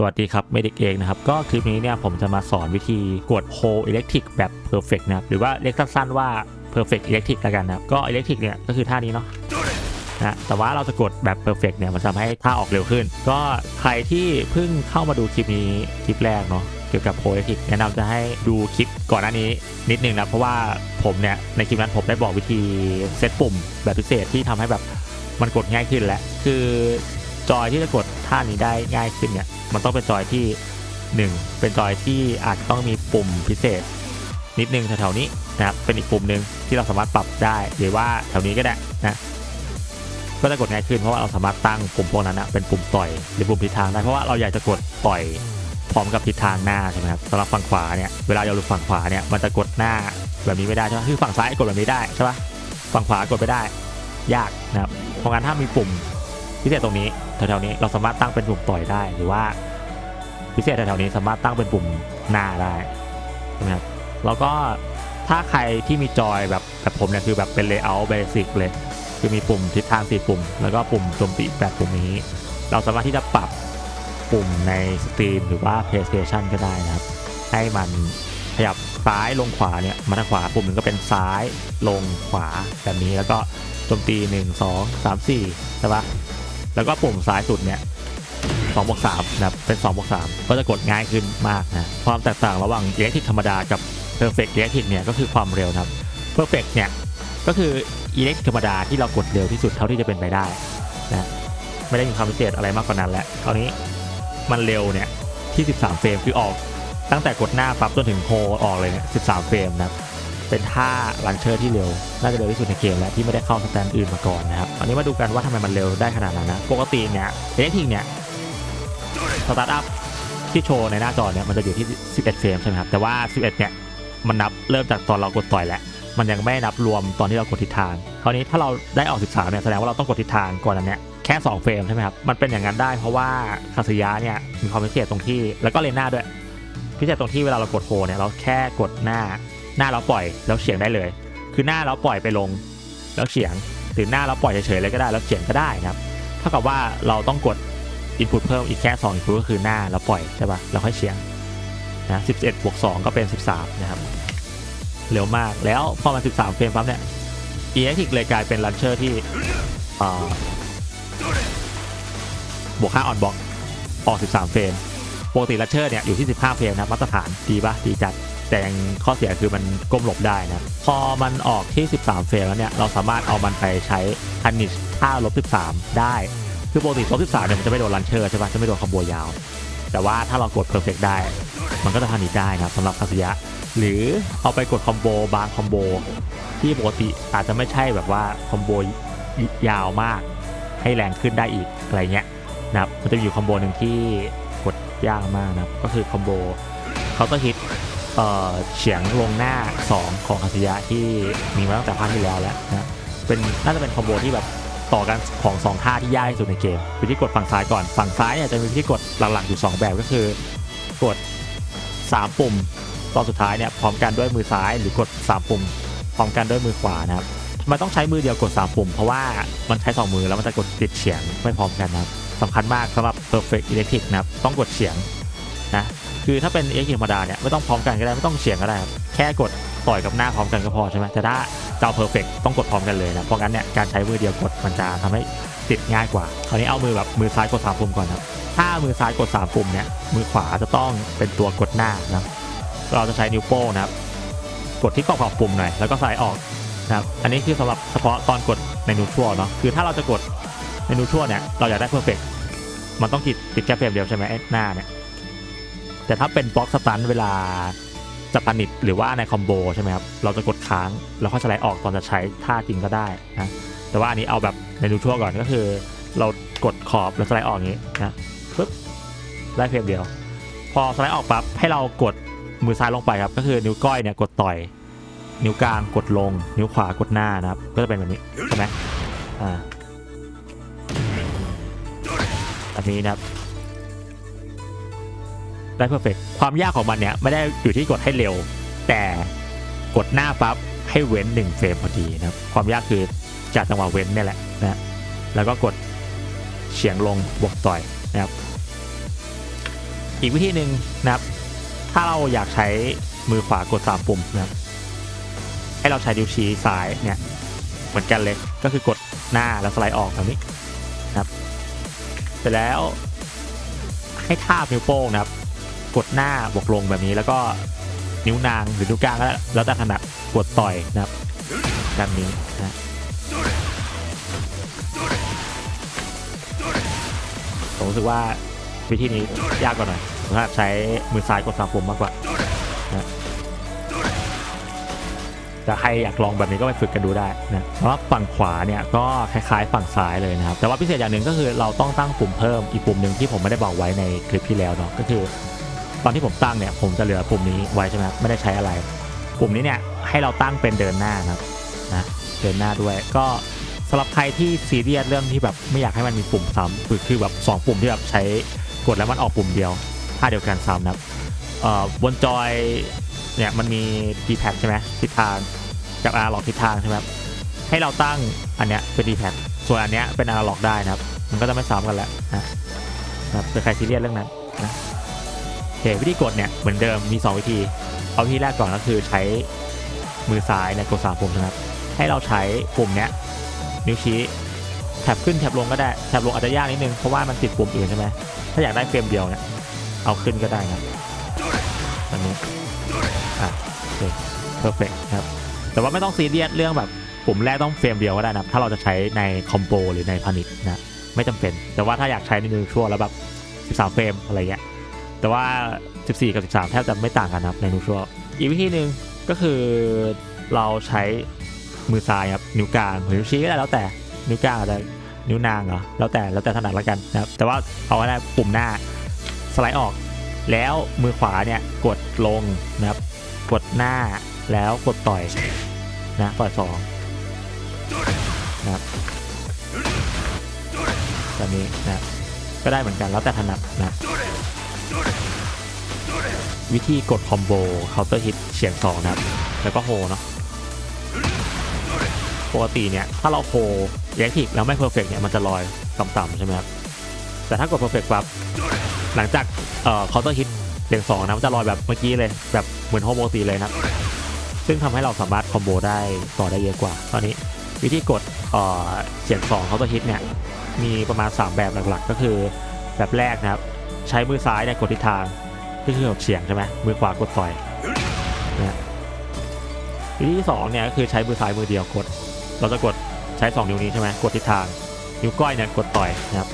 สวัสดีครับเมดิกเองนะครับก็คลิปนี้เนี่ยผมจะมาสอนวิธีกดโฮอิเล็กทริกแบบเพอร์เฟกนะครับหรือว่าเรียกสั้นๆว่า perfect electric แล้วกันนะครับก็อิเล็กทริกเนี่ยก็คือท่านี้เนาะนะแต่ว่าเราจะกดแบบ perfect เนี่ยมันทำให้ท่าออกเร็วขึ้น ก็ใครที่เพิ่งเข้ามาดูคลิปนี้คลิปแรกเนาะเกี่ยวกับโฮอิเล็กทริกแนะนำจะให้ดูคลิปก่อนหน้านี้นิดนึงนะเพราะว่าผมเนี่ยในคลิปนั้นผมได้บอกวิธีเซตปุ่มแบบพิเศษที่ทำให้แบบมันกดง่ายขึ้นแล้วคือ จอยที่จะกดท่านี้ได้ง่ายขึ้นเนี่ย มันต้องเป็นจอยที่ 1 เป็นจอยที่อาจจะต้องมีปุ่มพิเศษ นิดนึงแถวๆนี้นะครับ เป็นอีกปุ่มหนึ่งที่เราสามารถปรับได้ หรือว่าแถวนี้ก็ได้นะ ก็จะกดง่ายขึ้นเพราะว่าเราสามารถตั้งปุ่มพวกนั้นนะเป็นปุ่มต่อยหรือปุ่มทิศทางได้ เพราะว่าเราอยากจะกดต่อยพร้อมกับทิศทางหน้าใช่ไหมครับสำหรับฝั่งขวาเนี่ย เวลาเราลุดฝั่งขวาเนี่ย มันจะกดหน้าแบบนี้ไม่ได้ใช่ไหมคือฝั่งซ้ายกดแบบนี้ได้ใช่ปะฝั่งขวากดไม่ได้ ยากนะครับ เพราะงั้นถ้ามีปุ่มพิเศษตรงนี้ แถวๆนี้เราสามารถตั้งเป็นปุ่มต่อยได้หรือว่าพิเศษแถวๆนี้สามารถตั้งเป็นปุ่มหน้าได้ใช่ไหมครับแล้วก็ถ้าใครที่มีจอยแบบแบบผมเนี่ยคือแบบเป็น layout basic เลยคือมีปุ่มทิศทาง4ปุ่ม แล้วก็ปุ่มโจมตี8ปุ่มนี้ เราสามารถที่จะปรับปุ่มในสตรีมหรือว่า PlayStation ก็ได้นะครับ ให้มันขยับซ้ายลงขวาเนี่ยมาทางขวาปุ่มหนึ่งก็เป็นซ้ายลงขวาแบบนี้แล้วก็โจมตี 1 2 3 4ใช่ปะ แล้วก็ปุ่มซ้ายสุดเนี่ย2บวก3นะครับเป็น2บวก3ก็จะกดง่ายขึ้นมากนะความแตกต่างระหว่างอิเล็กทริกธรรมดากับ Perfect อิเล็กทริกเนี่ยก็คือความเร็วนะครับ Perfect เนี่ยก็คืออิเล็กทริกธรรมดาที่เรากดเร็วที่สุดเท่าที่จะเป็นไปได้นะไม่ได้มีความพิเศษอะไรมากกว่านั้นแหละคราวนี้มันเร็วเนี่ยที่ 13 เฟรมคือออกตั้งแต่กดหน้าปั๊บจนถึงโฮออกเลยเนี่ย13 เฟรมนะครับ เป็นท่าลันเชอร์ที่เร็ว น่าจะเร็วที่สุดในเกมแล้วที่ไม่ได้เข้าสแตนด์อื่นมาก่อนนะครับอันนี้มาดูกันว่าทำไมมันเร็วได้ขนาดนั้นนะปกติเนี่ยอิเล็กทริกเนี่ยสตาร์ทอัพที่โชว์ในหน้าจอเนี่ยมันจะอยู่ที่ 11 เฟรมใช่ไหมครับแต่ว่า 11 เนี่ยมันนับเริ่มจากตอนเรากดต่อยแหละมันยังไม่นับรวมตอนที่เรากดทิศทางคราวนี้ถ้าเราได้ออก 13 เนี่ยแสดงว่าเราต้องกดทิศทางก่อนอันเนี้ยแค่ 2 เฟรมใช่ไหมครับมันเป็นอย่างนั้นได้เพราะว่าคาสยาเนี่ยมีความพิเศษตรงที่แล้วก็เลนหน้าด้วยพิเศษตรงที่เวลาเรากดโฮเนี่ยเราแค่กดหน้า หน้าเราปล่อยแล้วเฉียงได้เลย คือหน้าเราปล่อยไปลง แล้วเฉียงหรือหน้าเราปล่อยเฉยๆเลยก็ได้แล้วเฉียงก็ได้นะครับเท่ากับว่าเราต้องกดอินพุตเพิ่มอีกแค่2อินพุตก็คือหน้าแล้วปล่อยใช่ปะ่ะแล้วค่อยเฉียงนะ11บวก2ก็เป็น 13 นะครับ เร็วมากแล้วพอมา13 เฟรมปั๊บเนี่ย e x เลยกลายเป็นลันเชอร์ที่อ่อบวก5ออนบ็อกออก 13 เฟรมปกติลันเชอร์เนี่ยอยู่ที่ 15 เฟรมนะมาตรฐานดีป่ะดีจัด แต่ยังข้อเสียคือมันก้มหลบได้นะ พอมันออกที่ 13 เฟรมแล้วเนี่ย เราสามารถเอามันไปใช้พันิชท่าลบ 13 ได้ คือปกติลบ 13 เนี่ยมันจะไม่โดนลันเชอร์ใช่ปะจะไม่โดนคอมโบยาว แต่ว่าถ้าเรากดเพอร์เฟกได้ มันก็จะพันิชได้นะสำหรับคาสยะ หรือเอาไปกดคอมโบบางคอมโบที่ปกติอาจจะไม่ใช่แบบว่าคอมโบยาวมากให้แรงขึ้นได้อีกอะไรเงี้ยนะครับมันจะมีอยู่คอมโบหนึ่งที่กดยากมากนะครับก็คือคอมโบเคาน์เตอร์ฮิต เฉียงลงหน้า 2 ของคาสยะที่มีมาตั้งแต่ภาคที่แล้วแล้วนะเป็นน่าจะเป็นคอมโบที่แบบต่อกันของ 2 ท่าที่ยากที่สุดในเกมวิธีกดฝั่งซ้ายก่อนฝั่งซ้ายเนี่ยจะมีวิธีกดหลักๆอยู่ 2 แบบก็คือกด 3 ปุ่มตอนสุดท้ายเนี่ยพร้อมกันด้วยมือซ้ายหรือกด 3 ปุ่ม พร้อมกันด้วยมือขวานะครับทำไมต้องใช้มือเดียวกด 3 ปุ่ม เพราะว่ามันใช้ 2 มือแล้วมันจะกดติดเฉียงไม่พร้อมกันนะครับสำคัญมากสำหรับ perfect electric นะครับต้องกดเฉียงนะ คือถ้าเป็น electric ธรรมดาเนี่ยไม่ต้องพร้อมกันก็ได้ไม่ต้องเฉียงก็ได้ครับแค่กดต่อยกับหน้าพร้อมกันก็พอใช่ไหมแต่ถ้าจะเอา perfect ต้องกดพร้อมกันเลยนะเพราะงั้นเนี่ยการใช้มือเดียวกดมันจะทำให้ติดง่ายกว่าคราวนี้เอามือแบบมือซ้ายกด3ปุ่มก่อนครับถ้ามือซ้ายกด3ปุ่มเนี่ยมือขวาจะต้องเป็นตัวกดหน้านะเราจะใช้นิ้วโป้งนะครับกดที่ขอบขอบปุ่มหน่อยแล้วก็สายออกนะครับอันนี้คือสำหรับเฉพาะตอนกดในนูทรัลเนาะคือถ้าเราจะกดในนูทรัลเนี่ยเราอยากได้เพอร์เฟกมันต้องติดติดแค่เฟรมเดียวใช่ไหมหน้าเนี่ย แต่ถ้าเป็นบล็อกสตันเวลาจะปนิดหรือว่าในคอมโบใช่ไหมครับ เราจะกดค้าง แล้วค่อยสไลด์ออกตอนจะใช้ท่าจริงก็ได้นะ แต่ว่าอันนี้เอาแบบในนูทรัลก่อนก็คือ เรากดขอบแล้วสไลด์ออกอย่างนี้นะปึ๊บได้เฟรมเดียว พอสไลด์ออกปั๊บให้เรากดมือซ้ายลงไปครับ ก็คือนิ้วก้อยเนี่ยกดต่อย นิ้วกลางกดลง นิ้วขวากดหน้านะครับ ก็จะเป็นแบบนี้ใช่ไหมอ่าแบบนี้นะครับ ได้เพอร์เฟกความยากของมันเนี่ยไม่ได้อยู่ที่กดให้เร็ว แต่กดหน้าปั๊บให้เว้น1เฟรมพอดีนะครับความยากคือจากจังหวะเว้นเนี่ยแหละนะแล้วก็กดเฉียงลงบวกต่อยนะครับ อีกวิธีหนึ่งนะครับ ถ้าเราอยากใช้มือขวากดสามปุ่มนะครับ ให้เราใช้นิ้วชี้ซ้ายเนี่ยเหมือนกันเลยก็คือกดหน้าแล้วสไลด์ออกแบบนี้นะครับ เสร็จแล้วให้ทาบนิ้วโป้งนะครับ กดหน้าบวกลงแบบนี้แล้วก็นิ้วนางหรือนิ้วกลางก็แล้วแล้วแต่ถนัดกดต่อยนะครับแบบนี้นะผมรู้สึกว่าวิธีนี้ยากกว่าหน่อยผมถนัดใช้มือซ้ายกดสามปุ่มมากกว่านะแต่ใครอยากลองแบบนี้ก็ไปฝึกกันดูได้นะเพราะฝั่งขวาเนี่ยก็คล้ายๆ ฝั่งซ้ายเลยนะครับ แต่ว่าพิเศษอย่างหนึ่งก็คือเราต้องตั้งปุ่มเพิ่มอีกปุ่มหนึ่งที่ผมไม่ได้บอกไว้ในคลิปที่แล้วเนาะก็คือ ตอนที่ผมตั้งเนี่ยผมจะเหลือปุ่มนี้ไว้ใช่ไหมไม่ได้ใช้อะไร ปุ่มนี้เนี่ยให้เราตั้งเป็นเดินหน้านะครับนะเดินหน้าด้วย ก็สำหรับใครที่ซีเรียสเรื่องที่แบบไม่อยากให้มันมีปุ่มซ้ำคือคือแบบสองปุ่มที่แบบใช้กดแล้วมันออกปุ่มเดียวท่าเดียวกันซ้ำนะครับบนจอยเนี่ยมันมี d p a d ใช่ไหมทิศทางกับ a นาล็อกทิศทางใช่ไหมให้เราตั้งอันเนี้ยเป็น d p a d ส่วนอันเนี้ยเป็น a นาล็อกได้นะครับ มันก็จะไม่ซ้ำกันแล้วนะนะครับเป็นใครซีเรียสเรื่องนั้นนะ เควิธีกดเนี่ยเหมือนเดิมมี 2 วิธี เอาวิธีแรกก่อนก็คือใช้มือซ้ายเนี่ยกดสามปุ่มนะครับ ให้เราใช้ปุ่มเนี้ยนิ้วชี้แท็บขึ้นแท็บลงก็ได้แท็บลงอาจจะยากนิดนึงเพราะว่ามันติดปุ่มอื่นใช่ไหมถ้าอยากได้เฟรมเดียวเนี่ยเอาขึ้นก็ได้นะครับอันนี้อะโอเคเพอร์เฟกครับแต่ว่าไม่ต้องซีเรียสเรื่องแบบปุ่มแรกต้องเฟรมเดียวก็ได้นะถ้าเราจะใช้ในคอมโบหรือในพานิชย์นะไม่จำเป็น แต่ว่าถ้าอยากใช้ในนิวชั่วแล้วแบบ 13 เฟรมอะไรเงี้ย แต่ว่า 14 กับ 13 แทบจะไม่ต่างกันนะครับในนูชัวอีกวิธีหนึ่งก็คือเราใช้มือซ้ายครับนิ้วกลางหรือนิ้วชี้ก็ได้แล้วแต่นิ้วกลางอาจจะนิ้วนางเหรอแล้วแต่แล้วแต่ถนัดละกันนะครับแต่ว่าเอาไว้ได้ปุ่มหน้าสไลด์ออก แล้วมือขวาเนี่ยกดลงนะครับกดหน้าแล้วกดต่อยนะต่อยสองนะครับแบบนี้นะก็ได้เหมือนกันแล้วแต่ถนัดนะ วิธีกดคอมโบเคาน์เตอร์ฮิตเฉียงสองนะครับ แล้วก็โฮเนาะปกติเนี่ย ถ้าเราโฮแยกทิกแล้วไม่เพอร์เฟกเนี่ย มันจะลอยต่ำๆใช่ไหมครับ แต่ถ้ากดเพอร์เฟกปั๊บหลังจากเอ่อเคาน์เตอร์ฮิตเฉียงสองนะมันจะลอยแบบเมื่อกี้เลย แบบเหมือนโฮปกติเลยนะซึ่งทำให้เราสามารถคอมโบได้ต่อได้เยอะกว่า ตอนนี้วิธีกดเอ่อเฉียงสองเคาน์เตอร์ฮิตเนี่ยมีประมาณ 3 แบบหลักๆ ก็คือแบบแรกนะครับ ใช้มือซ้ายเนี่ยกดทิศทางก็คือเฉียงใช่ไหมมือขวากดต่อยนะวิธีที่สองเนี่ยก็คือใช้มือซ้ายมือเดียวกด เราจะกดใช้ 2 นิ้วนี้ใช่ไหมกดทิศทาง นิ้วก้อยเนี่ยกดต่อยนะครับ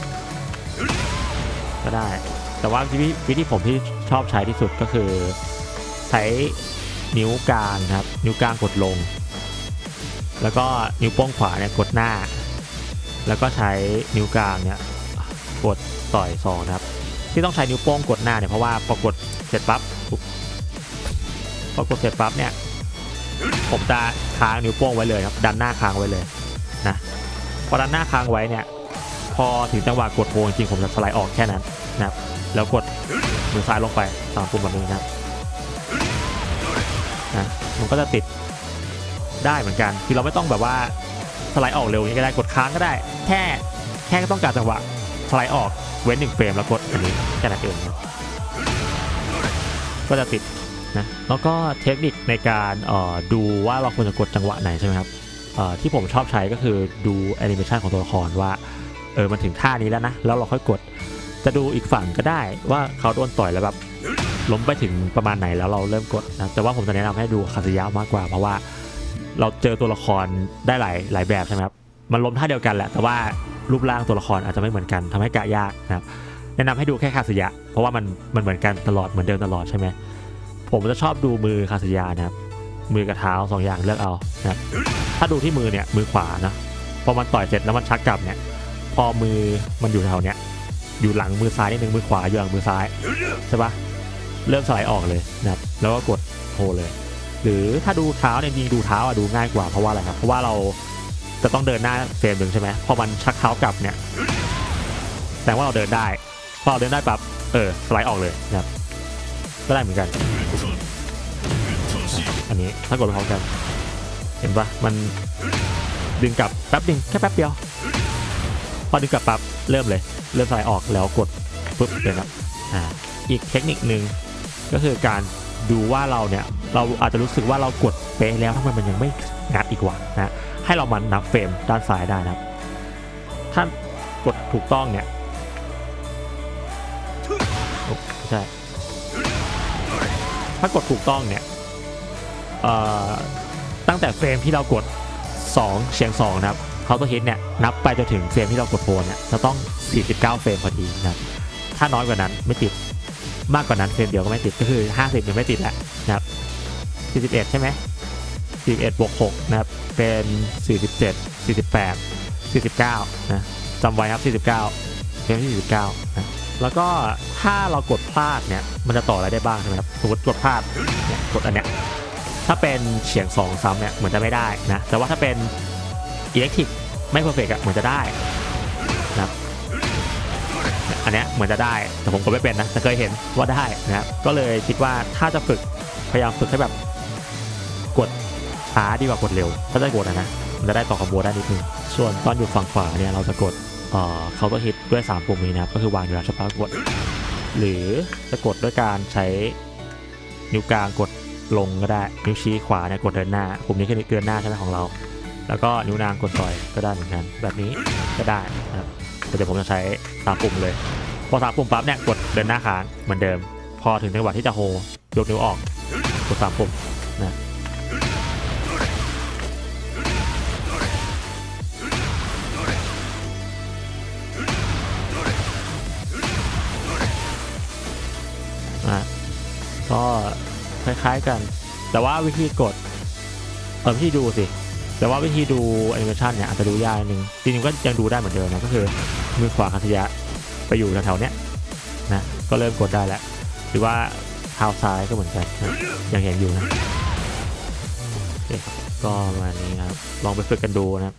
ก็ได้ แต่ว่าวิธีวิธีผมที่ชอบใช้ที่สุดก็คือ ใช้นิ้วกลางครับ นิ้วกลางกดลง แล้วก็นิ้วโป้งขวาเนี่ยกดหน้า แล้วก็ใช้นิ้วกลางเนี่ยกดต่อยสองนะครับ ที่ต้องใช้นิ้วโป้งกดหน้าเนี่ยเพราะว่าพอกดเสร็จปั๊บปุ๊บพอกดเสร็จปั๊บเนี่ยผมจะค้างนิ้วโป้งไว้เลยครับดันหน้าค้างไว้เลยนะพอดันหน้าค้างไว้เนี่ยพอถึงจังหวะกดโฮจริงผมจะสไลด์ออกแค่นั้นนะครับแล้วกดมือซ้ายลงไปสามปุ่มแบบนี้นะนะมันก็จะติดได้เหมือนกันคือเราไม่ต้องแบบว่าสไลด์ออกเร็วอย่างนี้ก็ได้กดค้างก็ได้ แค่แค่ต้องการจังหวะสไลด์ออก เว้นหนึ่งเฟรมแล้วกดอันนี้แค่นั้นเองนก็จะติดนะแล้วก็เทคนิคในการดูว่าเราควรจะกดจังหวะไหนใช่ไหมครับที่ผมชอบใช้ก็คือดูแอนิเมชันของตัวละครว่าเออมันถึงท่านี้แล้วนะ แล้วเราค่อยกดจะดูอีกฝั่งก็ได้ว่าเขาโดนต่อยแล้วแบบล้มไปถึงประมาณไหนแล้วเราเริ่มกดนะแต่ว่าผมจะแนะนำให้ดูคาสยะมากกว่า เพราะว่าเราเจอตัวละครได้หลายหลายแบบใช่ไหมครับ มันล้มท่าเดียวกันแหละ แต่ว่ารูปร่างตัวละครอาจจะไม่เหมือนกันทำให้กะยากนะครับแนะนำให้ดูแค่คาสยะ เพราะว่ามันมันเหมือนกันตลอดเหมือนเดิมตลอดใช่ไหมผมจะชอบดูมือคาสยะนะครับมือกับเท้าสองอย่างเลือกเอานะครับถ้าดูที่มือเนี่ยมือขวานะพอมันต่อยเสร็จแล้วมันชักกลับเนี่ยพอมือมันอยู่แถวเนี้ยอยู่หลังมือซ้ายนิดนึงมือขวาอยู่หลังมือซ้ายใช่ปะเริ่มสไลด์ออกเลยนะครับแล้วก็กดโฮเลย หรือถ้าดูเท้าเนี่ยจริงดูเท้าอะดูง่ายกว่าเพราะว่าอะไรครับเพราะว่าเรา จะต้องเดินหน้าเฟรมหนึ่งใช่ไหมพอมันชักเท้ากลับเนี่ยแสดงว่าเราเดินได้พอเราเดินได้ปั๊บเออสไลด์ออกเลยนะครับก็ได้เหมือนกัน อันนี้ถ้ากดไปพร้อมกัน เห็นปะมันดึงกลับแป๊บดึงแค่แป๊บเดียว พอดึงกลับปั๊บเริ่มเลย เริ่มสไลด์ออกแล้วกดปุ๊บเลยนะอ่าอีกเทคนิคหนึ่งก็คือการดูว่าเราเนี่ย เราอาจจะรู้สึกว่าเรากดเป๊ะแล้วทำไมมันยังไม่งัดอีกวะนะ ให้เรามานับเฟรมด้านซ้ายได้นะครับ ถ้ากดถูกต้องเนี่ยไม่ใช่ถ้ากดถูกต้องเนี่ยตั้งแต่เฟรมที่เรากด 2เฉียง2นะครับเขาตัวฮิตเนี่ยนับไปจนถึงเฟรมที่เรากดโพลเนี่ยจะต้อง 49 เฟรมพอดีนะครับถ้าน้อยกว่านั้นไม่ติดมากกว่านั้นเฟรมเดียวก็ไม่ติดก็คือ 50ยังไม่ติดแล้วนะครับ 41 ใช่ไหม 41บวก6นะครับ เป็น 47 48 49 นะจำไว้ครับ 49เฟรมที่49นะแล้วก็ถ้าเรากดพลาดเนี่ย มันจะต่ออะไรได้บ้างใช่ไหมครับ สมมติกดพลาดเนี่ยกดอันเนี้ย ถ้าเป็นเฉียง2ซ้ำเนี่ย เหมือนจะไม่ได้นะ แต่ว่าถ้าเป็นอิเล็กทริกไม่เพอร์เฟกอะเหมือนจะได้นะครับอันเนี้ยเหมือนจะได้ แต่ผมก็ไม่เป็นนะ แต่เคยเห็นว่าได้นะครับ ก็เลยคิดว่าถ้าจะฝึกพยายามฝึกให้แบบกด ช้าดีกว่ากดเร็ว ถ้าจะกดอะนะมันจะได้ต่อคอมโบได้นิดนึงส่วนตอนอยู่ฝั่งขวาเนี่ยเราจะกดเอ่อเขาก็ฮิตด้วย 3 ปุ่มนี้นะครับก็คือวางอยู่แล้วใช่ปะกด หรือจะกดด้วยการใช้นิ้วกลางกดลงก็ได้ นิ้วชี้ขวาเนี่ยกดเดินหน้า ปุ่มนี้คือเดินหน้าใช่ไหมของเรา แล้วก็นิ้วนางกดต่อยก็ได้เหมือนกัน แบบนี้ก็ได้นะครับแต่เดี๋ยวผมจะใช้สามปุ่มเลย พอสามปุ่มปั๊บเนี่ยกดเดินหน้าค้างเหมือนเดิม พอถึงจังหวะที่จะโฮยกนิ้วออกกดสามปุ่ม อะก็คล้ายๆกัน แต่ว่าวิธีกดเออวิธีดูสิ แต่ว่าวิธีดูแอนิเมชันเนี่ยอาจจะดูยากนึงจริงๆก็ยังดูได้เหมือนเดิมนะก็คือมือขวาคัตยะไปอยู่แถวๆเนี้ยนะก็เริ่มกดได้แล้ว หรือว่าเท้าซ้ายก็เหมือนกันนะยังเห็นอยู่นะก็ประมาณนี้นะครับลองไปฝึกกันดูนะครับ